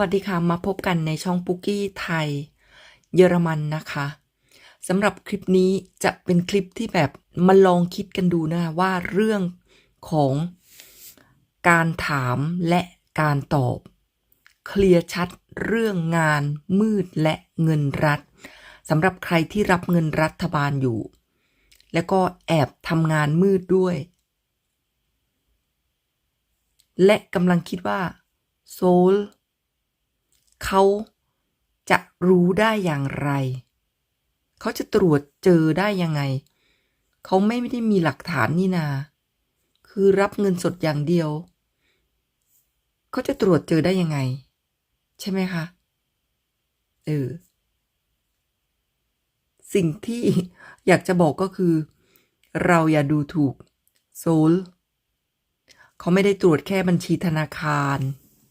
วัสดีค่ะ มาพบกันในช่องปุกกี้ไทย เยอรมันนะคะสำหรับคลิปนี้จะเป็นคลิปที่แบบมาลองคิดกันดูนะว่าเรื่องของการถามและการตอบ เคลียร์ชัดเรื่องงานมืดและเงินรัฐสำหรับใครที่รับเงินรัฐบาลอยู่ แล้วก็แอบทำงานมืดด้วย และกำลังคิดว่าโซล เขาจะรู้ได้อย่างไร เขาจะตรวจเจอได้ยังไง เขาไม่ได้มีหลักฐานนี่นา คือรับเงินสดอย่างเดียว เขาจะตรวจเจอได้ยังไง ใช่ไหมคะ เออ สิ่งที่อยากจะบอกก็คือ เราอย่าดูถูกโซลเขาไม่ได้ตรวจแค่บัญชีธนาคาร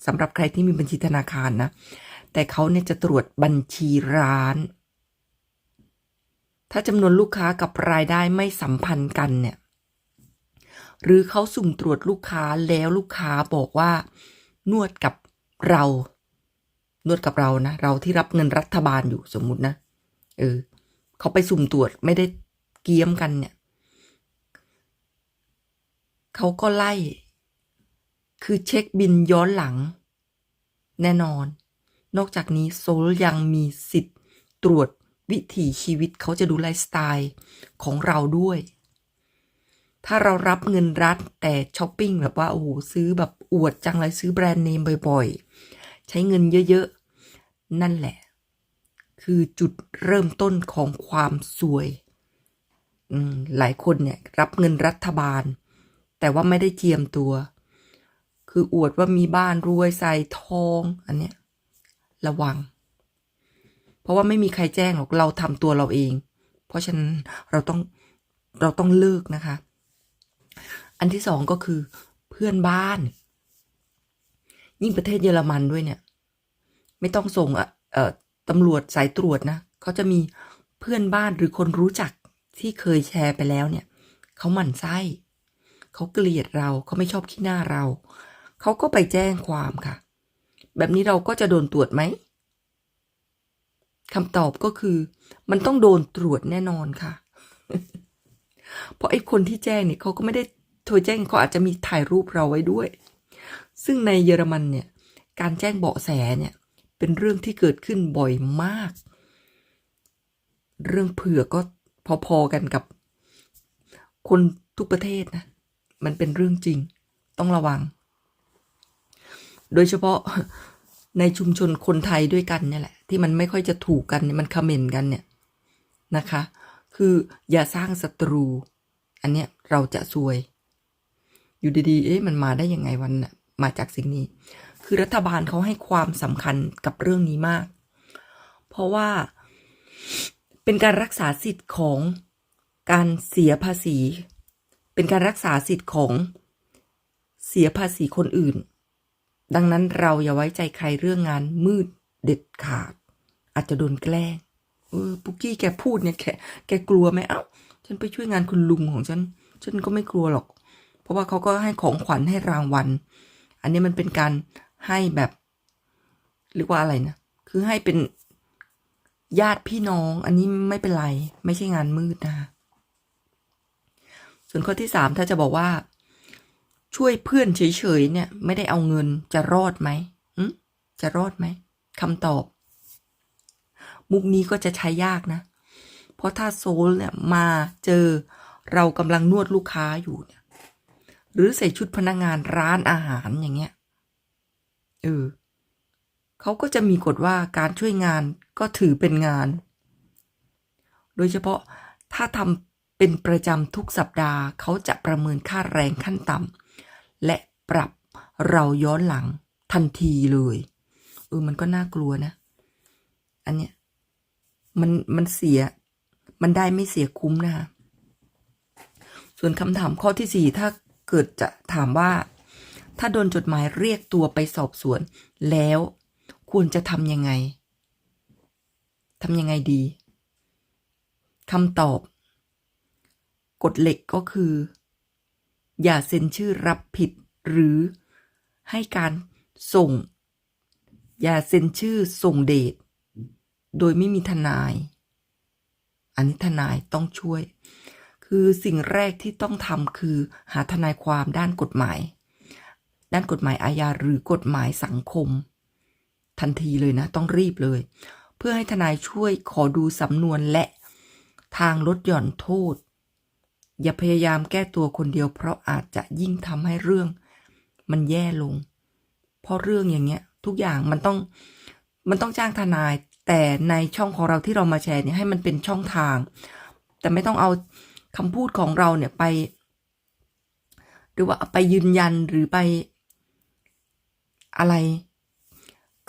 สำหรับใครที่มีบัญชีธนาคารนะ แต่เขาเนี่ยจะตรวจบัญชีร้าน ถ้าจำนวนลูกค้ากับรายได้ไม่สัมพันธ์กันเนี่ย หรือเขาสุ่มตรวจลูกค้าแล้วลูกค้าบอกว่า นวดกับเรา นวดกับเรานะ เราที่รับเงินรัฐบาลอยู่สมมุตินะ เออ เขาไปสุ่มตรวจไม่ได้เกียมกันเนี่ย เขาก็ไล่ คือเช็คบินย้อนหลัง แน่นอน นอกจากนี้โซลยังมีสิทธิ์ ตรวจวิถีชีวิตเขาจะดูไลฟ์สไตล์ของเราด้วย ถ้าเรารับเงินรัฐแต่ช้อปปิ้งแบบว่าโอ้โหซื้อแบบอวดจังเลยซื้อแบรนด์เนมบ่อยๆ ใช้เงินเยอะๆ นั่นแหละ คือจุดเริ่มต้นของความสวยหลายคนเนี่ยรับเงินรัฐบาล แต่ว่าไม่ได้เจียมตัว คืออวดว่ามีบ้านรวยใส่ทองอันเนี้ยระวัง เพราะว่าไม่มีใครแจ้งหรอกเราทำตัวเราเอง เพราะฉะนั้นเราต้องเราต้องเลิกนะคะ อันที่สองก็คือเพื่อนบ้าน ยิ่งประเทศเยอรมันด้วยเนี่ย ไม่ต้องส่งเอ่อตำรวจสายตรวจนะเขาจะมีเพื่อนบ้านหรือคนรู้จักที่เคยแชร์ไปแล้วเนี่ยเขาหมั่นไส้เขาเกลียดเราเขาไม่ชอบขี้หน้าเรา เขาก็ไปแจ้งความค่ะ แบบนี้เราก็จะโดนตรวจไหมคำตอบก็คือ มันต้องโดนตรวจแน่นอนค่ะ เพราะไอ้คนที่แจ้งเนี่ยเขาก็ไม่ได้โทรแจ้งเขาอาจจะมีถ่ายรูปเราไว้ด้วย ซึ่งในเยอรมันเนี่ย การแจ้งเบาะแสเนี่ย เป็นเรื่องที่เกิดขึ้นบ่อยมาก เรื่องเผื่อก็พอๆกันกับ คนทุกประเทศนะ มันเป็นเรื่องจริง ต้องระวัง โดยเฉพาะในชุมชนคนไทยด้วยกันเนี่ยแหละ ที่มันไม่ค่อยจะถูกกันมันคอมเมนต์กันเนี่ยนะคะ คืออย่าสร้างศัตรู อันเนี้ยเราจะซวย อยู่ดีๆ เอ๊ะมันมาได้ยังไงวันน่ะมาจากสิ่งนี้ คือรัฐบาลเขาให้ความสำคัญกับเรื่องนี้มาก เพราะว่าเป็นการรักษาสิทธิ์ของการเสียภาษี เป็นการรักษาสิทธิ์ของเสียภาษีคนอื่น ดังนั้นเราอย่าไว้ใจใครเรื่องงานมืดเด็ดขาด อาจจะโดนแกล้ง เออปุกกี้แกพูดเนี่ยแกแกกลัวไหมเอ้า ฉันไปช่วยงานคุณลุงของฉัน ฉันก็ไม่กลัวหรอก เพราะว่าเขาก็ให้ของขวัญให้รางวัล อันนี้มันเป็นการให้แบบเรียกว่าอะไรนะ คือให้เป็นญาติพี่น้อง อันนี้ไม่เป็นไร ไม่ใช่งานมืดนะ ส่วนข้อที่สามถ้าจะบอกว่า ช่วยเพื่อนเฉยๆเนี่ย ไม่ได้เอาเงินจะรอดไหมจะรอดไหมคำตอบ มุกนี้ก็จะใช้ยากนะ เพราะถ้าโซลเนี่ยมาเจอเรากำลังนวดลูกค้าอยู่เนี่ย หรือใส่ชุดพนักงงานร้านอาหารอย่างเงี้ยเออเขาก็จะมีกฎว่าการช่วยงานก็ถือเป็นงาน โดยเฉพาะถ้าทำเป็นประจำทุกสัปดาห์เขาจะประเมินค่าแรงขั้นต่ำ และปรับเราย้อนหลังทันทีเลยเออมันก็น่ากลัวนะ อันเนี้ยมันมันเสีย มันได้ไม่เสียคุ้มนะคะส่วนคำถามข้อที่สี่ถ้าเกิดจะถามว่า ถ้าโดนจดหมายเรียกตัวไปสอบสวน แล้วควรจะทำยังไงทำยังไงดีคำตอบ กฎเหล็กก็คือ อย่าเซ็นชื่อรับผิดหรือให้การส่ง อย่าเซ็นชื่อส่งเดชโดยไม่มีทนาย อันนี้ทนายต้องช่วย คือสิ่งแรกที่ต้องทำคือ หาทนายความด้านกฎหมาย ด้านกฎหมายอาญาหรือกฎหมายสังคม ทันทีเลยนะ ต้องรีบเลย เพื่อให้ทนายช่วยขอดูสำนวนและทางลดหย่อนโทษ อย่าพยายามแก้ตัวคนเดียว เพราะอาจจะยิ่งทำให้เรื่อง มันแย่ลง เพราะเรื่องอย่างเงี้ย ทุกอย่างมันต้องมันต้องจ้างทนาย แต่ในช่องของเราที่เรามาแชร์เนี่ยให้มันเป็นช่องทาง แต่ไม่ต้องเอาคำพูดของเราเนี่ยไป หรือว่าไปยืนยันหรือไปอะไร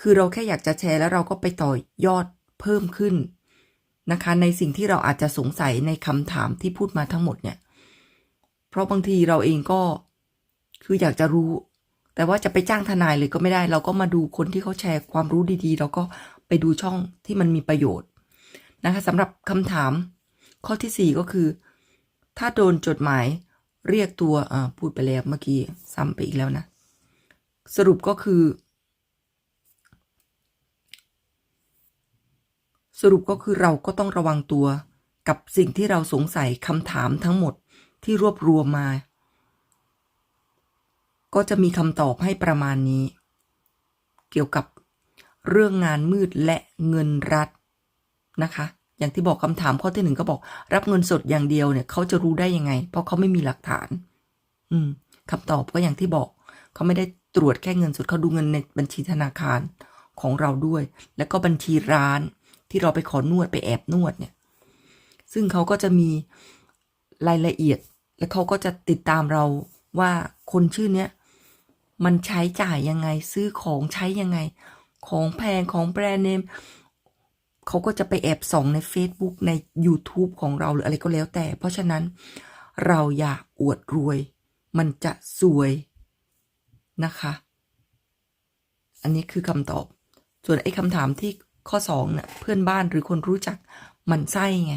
คือเราแค่อยากจะแชร์แล้วเราก็ไปต่อยอดเพิ่มขึ้นนะคะในสิ่งที่เราอาจจะสงสัยในคำถามที่พูดมาทั้งหมดเนี่ย เพราะบางทีเราเองก็คืออยากจะรู้ แต่ว่าจะไปจ้างทนายเลยก็ไม่ได้ เราก็มาดูคนที่เขาแชร์ความรู้ดีๆ เราก็ไปดูช่องที่มันมีประโยชน์นะคะสำหรับคำถามข้อที่สี่ก็คือ ถ้าโดนจดหมายเรียกตัวอ่าพูดไปแล้วเมื่อกี้ซ้ำไปอีกแล้วนะ สรุปก็คือ สรุปก็คือเราก็ต้องระวังตัวกับสิ่งที่เราสงสัยคำถามทั้งหมด ที่รวบรวมมา ก็จะมีคำตอบให้ประมาณนี้ เกี่ยวกับเรื่องงานมืดและเงินรัฐนะคะ อย่างที่บอกคำถามข้อที่หนึ่งก็บอก รับเงินสดอย่างเดียวเนี่ยเขาจะรู้ได้ยังไง เพราะเขาไม่มีหลักฐาน อืมคำตอบก็อย่างที่บอก เขาไม่ได้ตรวจแค่เงินสดเขาดูเงินในบัญชีธนาคารของเราด้วย แล้วก็บัญชีร้านที่เราไปขอนวดไปแอบนวดเนี่ย ซึ่งเขาก็จะมีรายละเอียด และเขาก็จะติดตามเราว่าคนชื่อเนี้ยมันใช้จ่ายยังไงซื้อของใช้ยังไง ของแพงของแบรนด์เนมเขาก็จะไปแอบส่องใน Facebook ใน YouTube ของเราหรืออะไรก็แล้วแต่ เพราะฉะนั้นเราอย่าอวดรวย มันจะสวยนะคะ อันนี้คือคำตอบ ส่วนไอ้คำถามที่ข้อสองเนี่ยเพื่อนบ้านหรือคนรู้จักมันไส้ไง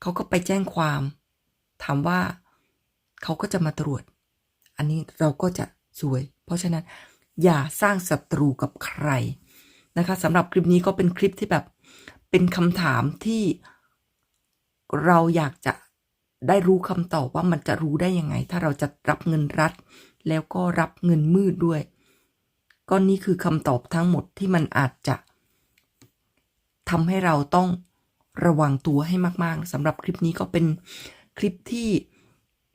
เขาก็ไปแจ้งความ ถามว่าเขาก็จะมาตรวจ อันนี้เราก็จะสวย เพราะฉะนั้นอย่าสร้างศัตรูกับใครนะคะสำหรับคลิปนี้ก็เป็นคลิปที่แบบเป็นคำถามที่เราอยากจะได้รู้คำตอบว่ามันจะรู้ได้ยังไง ถ้าเราจะรับเงินรัฐ แล้วก็รับเงินมืดด้วย ก็นี่คือคำตอบทั้งหมดที่มันอาจจะทำให้เราต้องระวังตัวให้มาก ๆสำหรับคลิปนี้ก็เป็น คลิปที่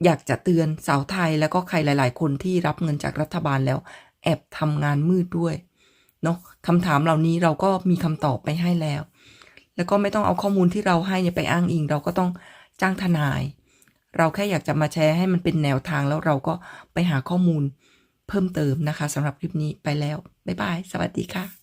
อยากจะเตือนสาวไทยแล้วก็ใครหลาย ๆ คนที่รับเงินจากรัฐบาลแล้ว แอบทำงานมืดด้วยเนาะคำถามเหล่านี้เราก็มีคำตอบไปให้แล้ว แล้วก็ไม่ต้องเอาข้อมูลที่เราให้เนี่ยไปอ้างอิง เราก็ต้องจ้างทนาย เราแค่อยากจะมาแชร์ให้มันเป็นแนวทางแล้วเราก็ไปหาข้อมูลเพิ่มเติมนะคะสำหรับคลิปนี้ไปแล้ว บ๊ายบาย สวัสดีค่ะ